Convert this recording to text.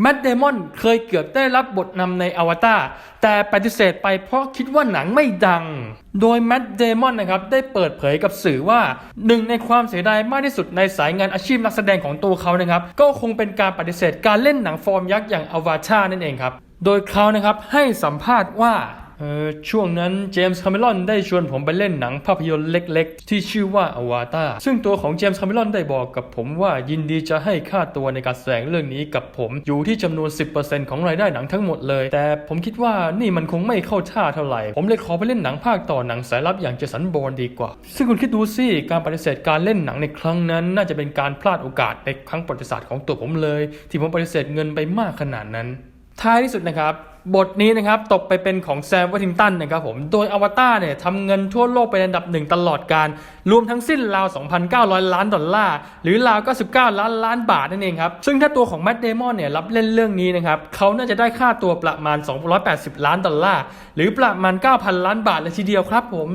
แมดเดมอนเคยเกือบได้รับบทนำในอวตารแต่ปฏิเสธไปเพราะคิดว่าหนังไม่ดัง โดยแมดเดมอนนะครับได้เปิดเผยกับสื่อว่าหนึ่งในความเสียดายมากที่สุดในสายงานอาชีพนักแสดงของตัวเขานะครับ ก็คงเป็นการปฏิเสธการเล่นหนังฟอร์มยักษ์อย่างอวตารนั่นเองครับ โดยเขานะครับให้สัมภาษณ์ว่า ช่วงนั้นเจมส์คาเมรอนได้ชวนผมไปเล่นหนังภาพยนตร์เล็กๆ ที่ชื่อว่าอวตารซึ่งตัวของเจมส์คาเมรอนได้บอกกับผมว่ายินดีจะให้ค่าตัวในการแสดงเรื่องนี้กับผมอยู่ที่จำนวน 10%ของรายได้หนังทั้งหมดเลย แต่ผมคิดว่านี่มันคงไม่เข้าท่าเท่าไหร่ ผมเลยขอไปเล่นหนังภาคต่อหนังสายลับอย่างเจสันบอลดีกว่า ซึ่งคุณคิดดูสิการปฏิเสธการเล่นหนังในครั้งนั้น น่าจะเป็นการพลาดโอกาสในครั้งประวัติศาสตร์ของตัวผมเลย ที่ผมปฏิเสธเงินไปมากขนาดนั้น ท้ายที่สุดนะครับ บทนี้นะครับตกไปเป็นของแซมวัติงตันนะครับผม โดยอวตารเนี่ยทำเงินทั่วโลกเป็นอันดับหนึ่งตลอดการ รวมทั้งสิ้นราว 2,900 ล้านดอลลาร์ หรือราว99ล้านล้านบาทนั่นเองครับ ซึ่งถ้าตัวของแม t เดมอนเนี่ยรับเล่นเรื่องนี้นะครับเขาน่าจะได้ค่าตัวประมาณ 280 ล้านดอลลาร์ หรือประมาณ 9,000 ล้านบาทเลยทีเดียวครับผม